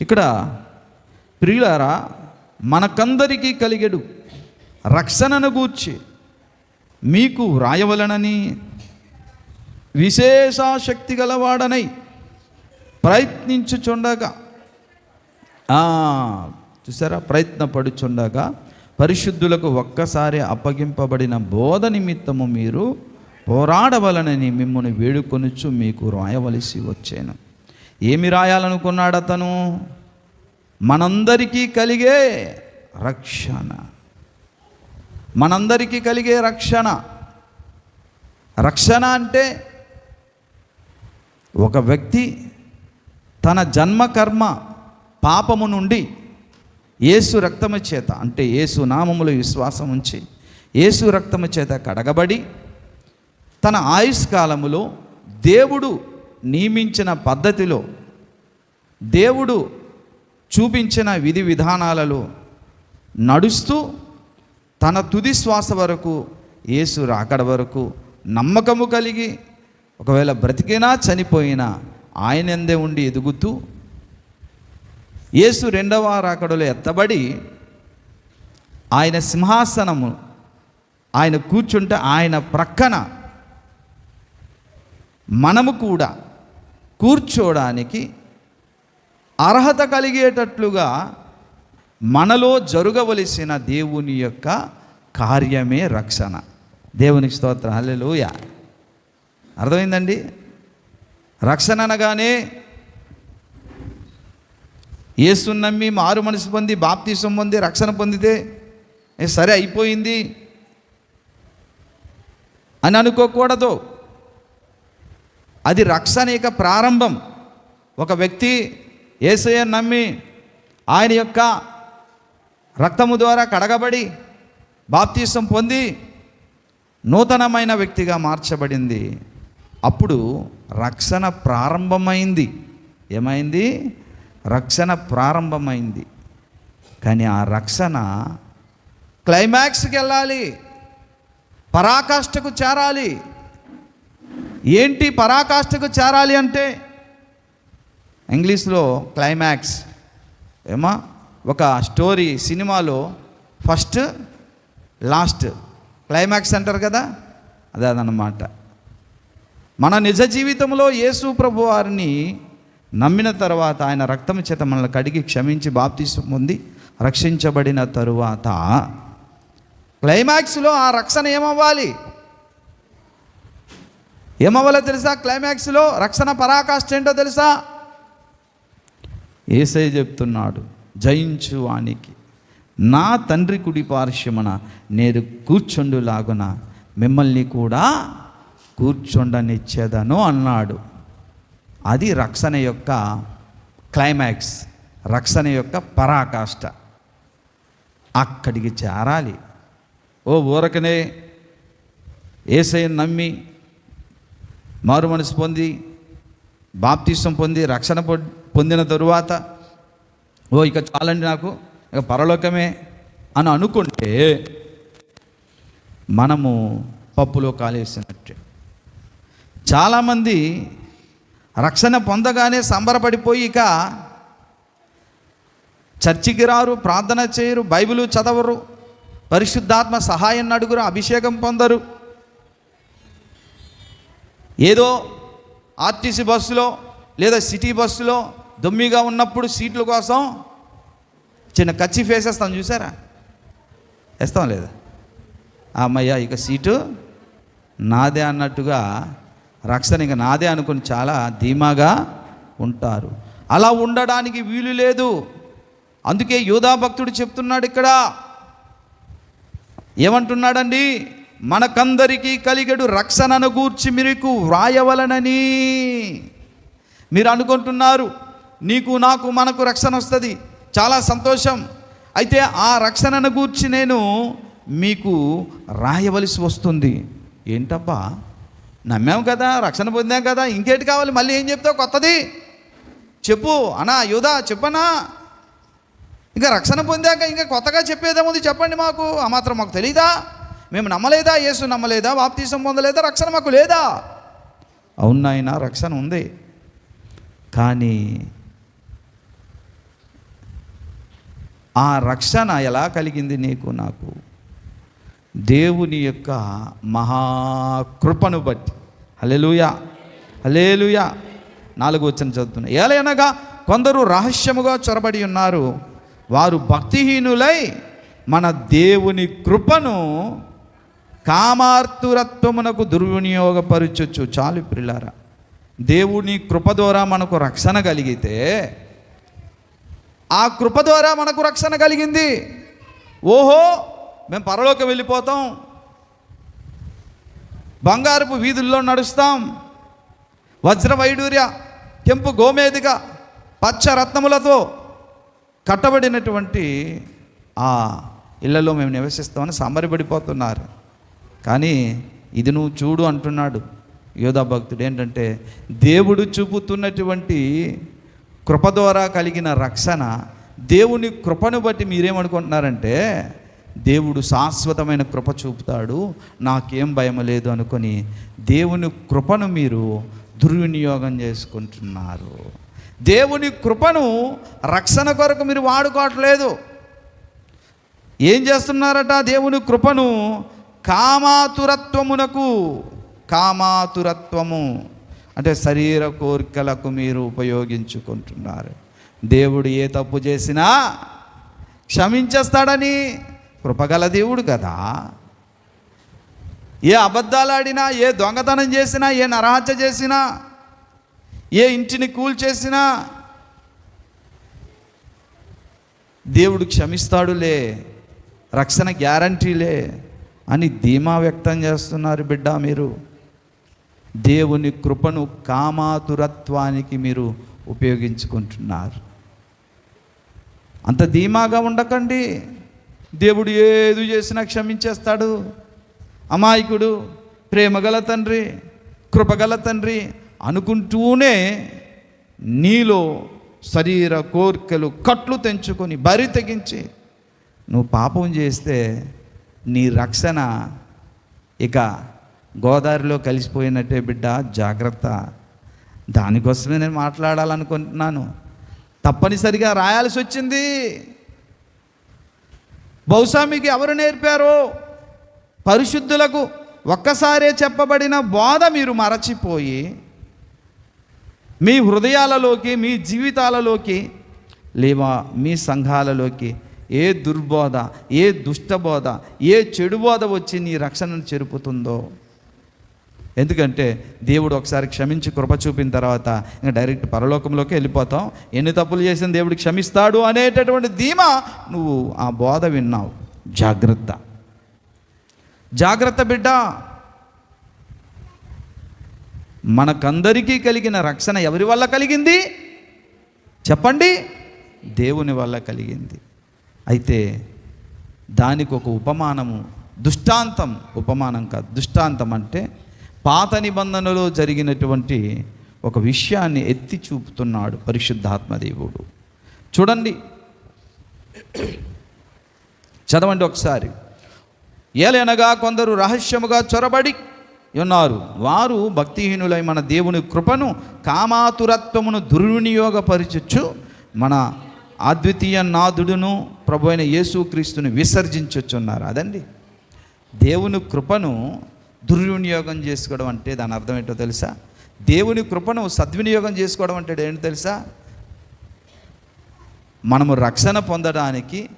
ఇక్కడ ప్రియులారా మనకందరికీ కలిగెడు రక్షణను గూర్చి మీకు వ్రాయవలనని విశేషాశక్తి గలవాడనై ప్రయత్నించుచుండగా. చూసారా? ప్రయత్నపడుచుండగా పరిశుద్ధులకు ఒక్కసారి అప్పగింపబడిన బోధ నిమిత్తము మీరు పోరాడవలనని మిమ్మల్ని వేడుకొనుచు మీకు రాయవలసి వచ్చాను. ఏమి రాయాలనుకున్నాడు అతను మనందరికీ కలిగే రక్షణ. మనందరికీ కలిగే రక్షణ. రక్షణ అంటే ఒక వ్యక్తి తన జన్మ కర్మ పాపము నుండి ఏసు రక్తము చేత అంటే ఏసు నామములో విశ్వాసం ఉంచి ఏసు రక్తము చేత కడగబడి తన ఆయుష్ కాలములో దేవుడు నియమించిన పద్ధతిలో దేవుడు చూపించిన విధి విధానాలలో నడుస్తూ తన తుది శ్వాస వరకు యేసు రాకడ వరకు నమ్మకము కలిగి ఒకవేళ బ్రతికినా చనిపోయినా ఆయనందే ఉండి ఎదుగుతూ యేసు రెండవ రాకడలో ఎత్తబడి ఆయన సింహాసనము ఆయన కూర్చుంటే ఆయన ప్రక్కన మనము కూడా కూర్చోడానికి అర్హత కలిగేటట్లుగా మనలో జరగవలసిన దేవుని యొక్క కార్యమే రక్షణ. దేవునికి స్తోత్రం. హల్లెలూయ. అర్థమైందండి? రక్షణ అనగానే యేసుని నమ్మి మారు మనసు పొంది బాప్తీసం పొంది రక్షణ పొందితే ఏ సరే అయిపోయింది అని అనుకోకూడదు. అది రక్షణ యొక్క ప్రారంభం. ఒక వ్యక్తి ఏసయ నమ్మి ఆయన యొక్క రక్తము ద్వారా కడగబడి బాప్తీసం పొంది నూతనమైన వ్యక్తిగా మార్చబడింది. అప్పుడు రక్షణ ప్రారంభమైంది. ఏమైంది? రక్షణ ప్రారంభమైంది. కానీ ఆ రక్షణ క్లైమాక్స్కి వెళ్ళాలి. పరాకాష్ఠకు చేరాలి. ఏంటి పరాకాష్ఠకు చేరాలి అంటే? ఇంగ్లీష్లో క్లైమాక్స్ ఏమా? ఒక స్టోరీ సినిమాలో ఫస్ట్ లాస్ట్. క్లైమాక్స్ అంటారు కదా? అదే అదనమాట మన నిజ జీవితంలో యేసు ప్రభు వారిని నమ్మిన తర్వాత ఆయన రక్తం చేత మనల్ని కడిగి క్షమించి బాప్తీసు పొంది రక్షించబడిన తరువాత క్లైమాక్స్లో ఆ రక్షణ ఏమవ్వాలి? ఏమవ్వాలో తెలుసా? క్లైమాక్స్లో రక్షణ పరాకాష్ఠ ఏంటో తెలుసా? ఏసై చెప్తున్నాడు జయించు వానికి. నా తండ్రి కుడి పార్శ్వమున నేను కూర్చుండులాగున మిమ్మల్ని కూడా కూర్చుండనిచ్చేదను అన్నాడు. అది రక్షణ యొక్క క్లైమాక్స్ రక్షణ యొక్క పరాకాష్ట. అక్కడికి చేరాలి. ఓ ఊరకనే ఏసైని నమ్మి మారు మనసు పొంది బాప్తీసం పొంది రక్షణ పొ- పొందిన తరువాత ఓ ఇక చాలండి నాకు ఇక పరలోకమే అని అనుకుంటే మనము పప్పులో కాలేసినట్టే. చాలామంది రక్షణ పొందగానే సంబరపడిపోయి ఇక చర్చికి రారు ప్రార్థన చేయరు బైబిలు చదవరు పరిశుద్ధాత్మ సహాయం అడుగురు అభిషేకం పొందరు. ఏదో ఆర్టీసీ బస్సులో లేదా సిటీ బస్సులో దొమ్మిగా ఉన్నప్పుడు సీట్ల కోసం చిన్న కచ్చి వేసేస్తాం చూసారా? వేస్తాం లేదా? అమ్మయ్యా అమ్మయ్య ఇక సీటు నాదే అన్నట్టుగా రక్షణ ఇక నాదే అనుకుని చాలా ధీమాగా ఉంటారు. అలా ఉండడానికి వీలు లేదు. అందుకే యోధా భక్తుడు చెప్తున్నాడు ఇక్కడ. ఏమంటున్నాడండి? మనకందరికీ కలిగడు రక్షణను గూర్చి మీకు వ్రాయవలనని. మీరు అనుకుంటున్నారు నీకు నాకు మనకు రక్షణ వస్తుంది చాలా సంతోషం. అయితే ఆ రక్షణను గూర్చి నేను మీకు రాయవలసి వస్తుంది. ఏంటబ్బా? నమ్మాం కదా రక్షణ పొందాం కదా ఇంకేటి కావాలి? మళ్ళీ ఏం చెప్తావు? కొత్తది. చెప్పు. అనా యోధా చెప్పనా ఇంకా రక్షణ పొందాక ఇంకా కొత్తగా చెప్పేదేముంది చెప్పండి మాకు. ఆ మాత్రం మాకు తెలీదా? మేము నమ్మలేదా? యేసు నమ్మలేదా? బాప్తీసం పొందలేదా? రక్షణ మాకు లేదా? అవునాయన రక్షణ ఉంది. కానీ ఆ రక్షణ ఎలా కలిగింది నీకు నాకు? దేవుని యొక్క మహాకృపను బట్టి. అలెలుయా అలేలుయా నాలుగు వచ్చిన చదువుతున్నా. ఏలైనగా కొందరు రహస్యముగా చొరబడి ఉన్నారు. వారు భక్తిహీనులై మన దేవుని కృపను కామార్తురత్వమునకు దుర్వినియోగపరచొచ్చు. చాలు పిల్లారా దేవుని కృప ద్వారా మనకు రక్షణ కలిగితే ఆ కృప ద్వారా మనకు రక్షణ కలిగింది. ఓహో మేము పరలోకి వెళ్ళిపోతాం. బంగారపు వీధుల్లో నడుస్తాం. వజ్ర వైడూర్య కెంపు గోమేదిక పచ్చ రత్నములతో కట్టబడినటువంటి ఆ ఇళ్ళలో మేము నివసిస్తామని సంబరపడిపోతున్నారు. కానీ ఇది నువ్వు చూడు అంటున్నాడు యోధా భక్తుడు ఏంటంటే దేవుడు చూపుతున్నటువంటి కృప ద్వారా కలిగిన రక్షణ దేవుని కృపను బట్టి మీరేమనుకుంటున్నారంటే దేవుడు శాశ్వతమైన కృప చూపుతాడు నాకేం భయం లేదు అనుకొని దేవుని కృపను మీరు దుర్వినియోగం చేసుకుంటున్నారు. దేవుని కృపను రక్షణ కొరకు మీరు వాడుకోవట్లేదు. ఏం చేస్తున్నారట? దేవుని కృపను కామాతురత్వమునకు కామాతురత్వము అంటే శరీర కోరికలకు మీరు ఉపయోగించుకుంటున్నారు. దేవుడు ఏ తప్పు చేసినా క్షమించేస్తాడని కృపగల దేవుడు కదా. ఏ అబద్ధాలు ఆడినా ఏ దొంగతనం చేసినా ఏ నరహత్య చేసినా ఏ ఇంటిని కూల్చేసినా దేవుడు క్షమిస్తాడులే రక్షణ గ్యారంటీలే. అని ధీమా వ్యక్తం చేస్తున్నారు బిడ్డ మీరు. దేవుని కృపను కామాతురత్వానికి మీరు ఉపయోగించుకుంటున్నారు. అంత ధీమాగా ఉండకండి. దేవుడు ఏది చేసినా క్షమించేస్తాడు. అమాయకుడు ప్రేమగల తండ్రి కృపగల తండ్రి అనుకుంటూనే నీలో శరీర కోరికలు కట్లు తెంచుకొని బరి తెగించి నువ్వు పాపం చేస్తే నీ రక్షణ ఇక గోదావరిలో కలిసిపోయినట్టే బిడ్డ జాగ్రత్త. దానికోసమే నేను మాట్లాడాలనుకుంటున్నాను. తప్పనిసరిగా రాయాల్సి వచ్చింది బహుశా మీకు ఎవరు నేర్పారో? పరిశుద్ధులకు ఒక్కసారే చెప్పబడిన బోధ మీరు మరచిపోయి మీ హృదయాలలోకి మీ జీవితాలలోకి లేవా మీ సంఘాలలోకి ఏ దుర్బోధ ఏ దుష్టబోధ ఏ చెడు బోధ వచ్చి నీ రక్షణను చెరుపుతుందో. ఎందుకంటే దేవుడు ఒకసారి క్షమించి కృప చూపిన తర్వాత ఇంకా డైరెక్ట్ పరలోకంలోకి వెళ్ళిపోతాం. ఎన్ని తప్పులు చేసిన దేవుడు క్షమిస్తాడు అనేటటువంటి ధీమా నువ్వు ఆ బోధ విన్నావు. జాగ్రత్త. జాగ్రత్త బిడ్డ. మనకందరికీ కలిగిన రక్షణ ఎవరి వల్ల కలిగింది? చెప్పండి. దేవుని వల్ల కలిగింది. అయితే దానికి ఒక ఉపమానము దుష్టాంతం ఉపమానం కాదు. దుష్టాంతం అంటే పాత నిబంధనలో జరిగినటువంటి ఒక విషయాన్ని ఎత్తి చూపుతున్నాడు పరిశుద్ధాత్మదేవుడు చూడండి. చదవండి ఒకసారి. ఏలనగా కొందరు రహస్యముగా చొరబడి ఉన్నారు. వారు భక్తిహీనులై మన దేవుని కృపను కామాతురత్వమును దుర్వినియోగపరచచ్చు మన అద్వితీయ నాథుడును ప్రభు అయిన యేసుక్రీస్తుని విసర్జించొచ్చున్నారు. అదండి. దేవుని కృపను దుర్వినియోగం చేసుకోవడం అంటే దాని అర్థం ఏంటో తెలుసా? దేవుని కృపను సద్వినియోగం చేసుకోవడం అంటే ఏంటో తెలుసా? మనము రక్షణ పొందడానికి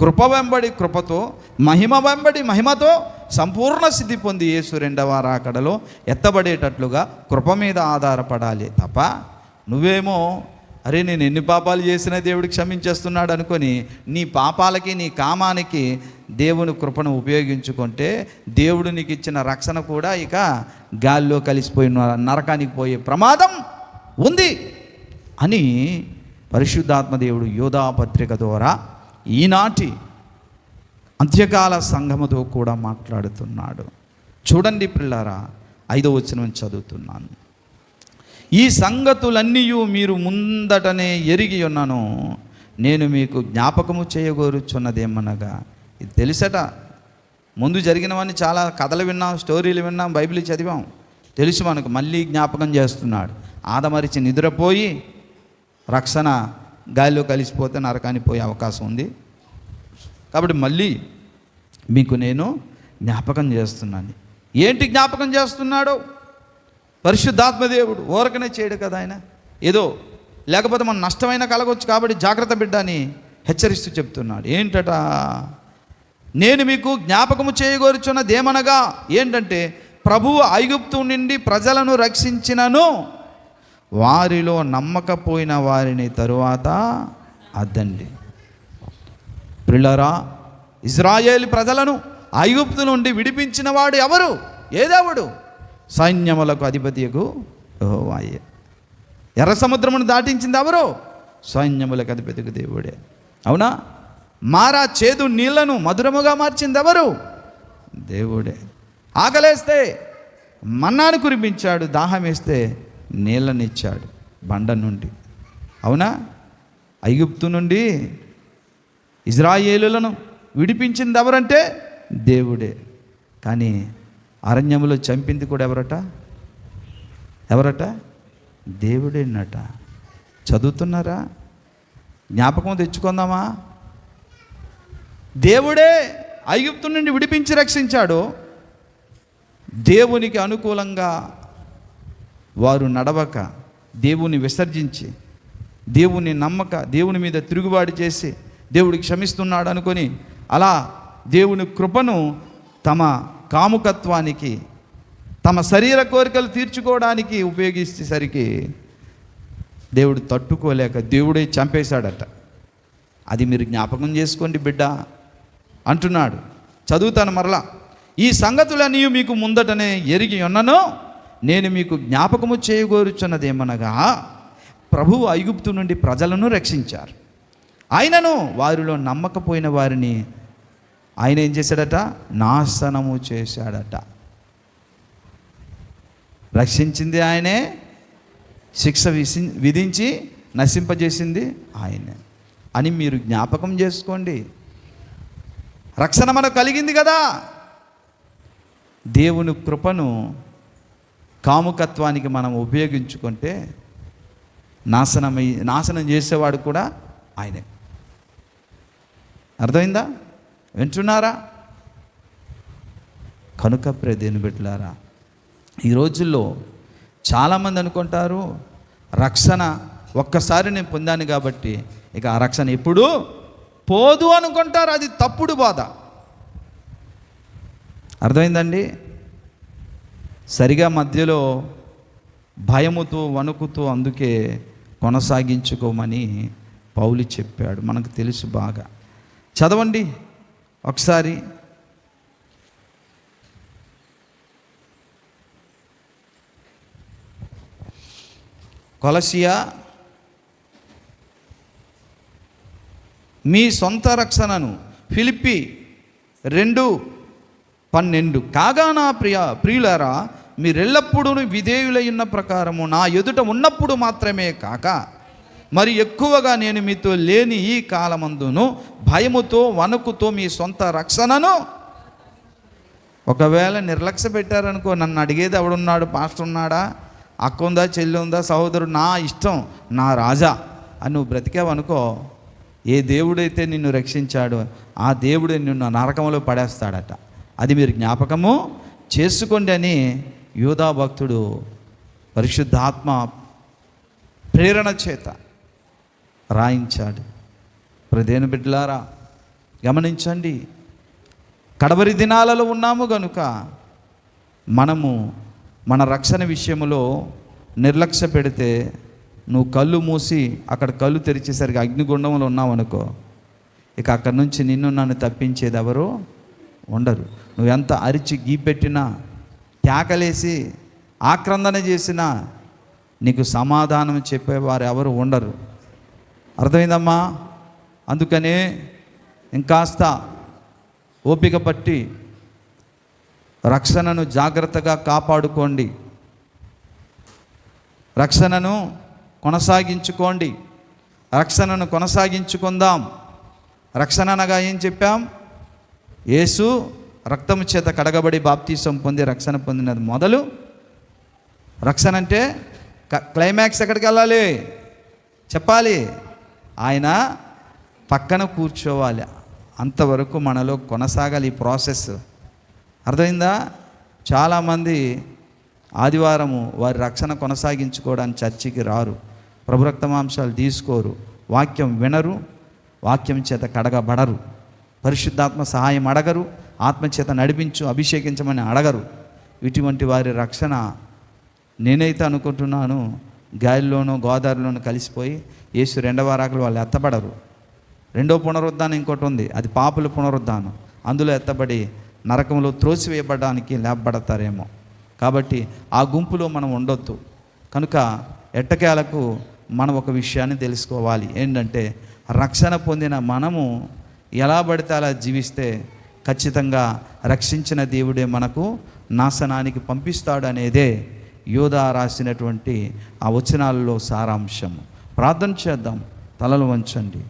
కృప వెంబడి కృపతో మహిమ వెంబడి మహిమతో సంపూర్ణ సిద్ధి పొంది యేసు రెండవ రాకడలో ఎత్తబడేటట్లుగా కృప మీద ఆధారపడాలి తప్ప నువ్వేమో అరే నేను ఎన్ని పాపాలు చేసినా దేవుడు క్షమించేస్తున్నాడు అనుకొని నీ పాపాలకి నీ కామానికి దేవుని కృపను ఉపయోగించుకుంటే దేవుడు నీకు ఇచ్చిన రక్షణ కూడా ఇక గాల్లో కలిసిపోయిన నరకానికి పోయే ప్రమాదం ఉంది అని పరిశుద్ధాత్మ దేవుడు యోధా పత్రిక ద్వారా ఈనాటి అంత్యకాల సంఘముతో కూడా మాట్లాడుతున్నాడు. చూడండి పిల్లారా ఐదో వచనం చదువుతున్నాను. ఈ సంగతులన్నీ మీరు ముందటనే ఎరిగి ఉన్నాను. నేను మీకు జ్ఞాపకము చేయగోరుచున్నదేమనగా. ఇది తెలుసట. ముందు జరిగినవన్నీ చాలా కథలు విన్నాం స్టోరీలు విన్నాం బైబిల్ చదివాం. తెలుసు మనకు మళ్ళీ జ్ఞాపకం చేస్తున్నాడు. ఆదమరిచి నిద్రపోయి రక్షణ గాలిలో కలిసిపోతే నరకానికి పోయే అవకాశం ఉంది. కాబట్టి మళ్ళీ మీకు నేను జ్ఞాపకం చేస్తున్నాను. ఏంటి జ్ఞాపకం చేస్తున్నాడో? పరిశుద్ధాత్మదేవుడు ఓరకనే చేయడు కదా ఆయన? ఏదో లేకపోతే మనం నష్టమైన కలగొచ్చు కాబట్టి జాగ్రత్త బిడ్డ అని హెచ్చరిస్తూ చెప్తున్నాడు. ఏంటట? నేను మీకు జ్ఞాపకము చేయగోరుచున్నదేమనగా ఏంటంటే ప్రభువు ఐగుప్తు నుండి ప్రజలను రక్షించినను వారిలో నమ్మకపోయిన వారిని తరువాత అద్దండి. ప్రిల్లరా ఇజ్రాయేల్ ప్రజలను ఐగుప్తు నుండి విడిపించిన వాడు ఎవరు? ఏ దేవుడు సైన్యములకు అధిపతియకు యహోవాయే. ఎర్ర సముద్రమును దాటించింది ఎవరు? సైన్యములకు అధిపతికి దేవుడే. అవునా? మారా చేదు నీళ్ళను మధురముగా మార్చింది ఎవరు? దేవుడే. ఆకలేస్తే మన్నాను కురిపించాడు దాహం వేస్తే నీళ్ళనిచ్చాడు బండ నుండి. అవునా? ఐగుప్తు నుండి ఇజ్రాయేలులను విడిపించింది ఎవరంటే దేవుడే. కానీ అరణ్యంలో చంపింది కూడా ఎవరట? ఎవరట? దేవుడేనట. చదువుతున్నారా? జ్ఞాపకం తెచ్చుకుందామా? దేవుడే ఐగుప్తు నుండి విడిపించి రక్షించాడు. దేవునికి అనుకూలంగా వారు నడవక దేవుని విసర్జించి దేవుని నమ్మక దేవుని మీద తిరుగుబాటు చేసి దేవుడికి క్షమిస్తున్నాడు అనుకొని అలా దేవుని కృపను తమ కాముకత్వానికి తమ శరీర కోరికలు తీర్చుకోవడానికి ఉపయోగించేసరికి దేవుడు తట్టుకోలేక దేవుడే చంపేశాడట. అది మీరు జ్ఞాపకం చేసుకోండి బిడ్డ. అంటున్నాడు చదువుతాను మరలా. ఈ సంగతులన్నీ మీకు ముందటనే ఎరిగి ఉన్నను నేను మీకు జ్ఞాపకము చేయగోరుచున్నదేమనగా ప్రభువు ఐగుప్తు నుండి ప్రజలను రక్షించారు. ఆయనను వారిలో నమ్మకపోయిన వారిని ఆయన ఏం చేశాడట? నాశనము చేశాడట. రక్షించింది ఆయనే శిక్ష విసి విధించి నశింపజేసింది ఆయనే. అని మీరు జ్ఞాపకం చేసుకోండి. రక్షణ మనకు కలిగింది కదా! దేవుని కృపను కాముకత్వానికి మనం ఉపయోగించుకుంటే నాశనమై నాశనం చేసేవాడు కూడా ఆయనే. అర్థమైందా? వింటున్నారా? కనుక ప్రేదేని బిడ్డలారా ఈ రోజుల్లో చాలామంది అనుకుంటారు రక్షణ ఒక్కసారి నేను పొందాను కాబట్టి ఇక ఆ రక్షణ ఎప్పుడు పోదు అనుకుంటారు అది తప్పుడు బాధ. అర్థమైందండి? సరిగా మధ్యలో భయముతో వణుకుతూ అందుకే కొనసాగించుకోమని పౌలు చెప్పాడు మనకు తెలుసు బాగా. చదవండి. ఒకసారి కొలసియా మీ సొంత రక్షణను ఫిలిప్పి రెండు పన్నెండు. కాగా నా ప్రియ ప్రియులారా మీరెల్లప్పుడూ విధేయులై ఉన్న ప్రకారము నా ఎదుట ఉన్నప్పుడు మాత్రమే కాక మరి ఎక్కువగా నేను మీతో లేని ఈ కాలమందును భయముతో వణుకుతో మీ సొంత రక్షణను ఒకవేళ నిర్లక్ష్య పెట్టారనుకో నన్ను అడిగేది ఎవడున్నాడు పాస్టర్ ఉన్నాడా అక్క ఉందా చెల్లి ఉందా సహోదరుడు నా ఇష్టం నా రాజా అని నువ్వు బ్రతికావనుకో ఏ దేవుడైతే నిన్ను రక్షించాడో ఆ దేవుడే నిన్ను నరకంలో పడేస్తాడట. అది మీరు జ్ఞాపకము చేసుకోండి అని యోధా భక్తుడు పరిశుద్ధాత్మ ప్రేరణ చేత రాయించాడు ప్రదేను బిడ్డలారా గమనించండి. కడవరి దినాలలో ఉన్నాము గనుక మనము మన రక్షణ విషయంలో నిర్లక్ష్య పెడితే నువ్వు కళ్ళు మూసి అక్కడ కళ్ళు తెరిచేసరికి అగ్నిగుండంలో ఉన్నావనుకో ఇక అక్కడి నుంచి నిన్ను నన్ను తప్పించేది ఎవరు ఉండరు. నువ్వు ఎంత అరిచి గీపెట్టినా కేకలేసి ఆక్రందన చేసినా నీకు సమాధానం చెప్పేవారు ఎవరు ఉండరు. అర్థమైందమ్మా? అందుకనే ఇంకాస్త ఓపిక పట్టి రక్షణను జాగ్రత్తగా కాపాడుకోండి. రక్షణను కొనసాగించుకోండి. రక్షణను కొనసాగించుకుందాం. రక్షణ అనగా ఏం చెప్పాం? యేసు రక్తము చేత కడగబడి బాప్తీసం పొంది రక్షణ పొందినది. మొదలు రక్షణ అంటే క్లైమాక్స్ ఎక్కడికి వెళ్ళాలి? చెప్పాలి. ఆయన పక్కన కూర్చోవాలి. అంతవరకు మనలో కొనసాగాలి ఈ ప్రాసెస్. అర్థమైందా? చాలామంది ఆదివారము వారి రక్షణ కొనసాగించుకోవడానికి చర్చికి రారు. ప్రభురక్తమాంశాలు తీసుకోరు. వాక్యం వినరు. వాక్యం చేత కడగబడరు. పరిశుద్ధాత్మ సహాయం అడగరు. ఆత్మచేత నడిపించు అభిషేకించమని అడగరు. ఇటువంటి వారి రక్షణ నేనైతే అనుకుంటున్నాను గాలిలోనూ గోదావరిలోనూ కలిసిపోయి యేసు రెండవ రాకలు వాళ్ళు ఎత్తబడరు. రెండో పునరుద్ధానం ఇంకోటి ఉంది. అది పాపుల పునరుద్ధానం. అందులో ఎత్తబడి నరకంలో త్రోసివేయబడడానికి లేపబడతారేమో. కాబట్టి ఆ గుంపులో మనం ఉండొద్దు. కనుక ఎట్టకేలకు మనం ఒక విషయాన్ని తెలుసుకోవాలి. ఏంటంటే రక్షణ పొందిన మనము ఎలా పడితే అలా జీవిస్తే ఖచ్చితంగా రక్షించిన దేవుడే మనకు నాశనానికి పంపిస్తాడు అనేదే యోధా రాసినటువంటి ఆ వచనాలలో సారాంశం ప్రార్థన చేద్దాం. తలలు వంచండి.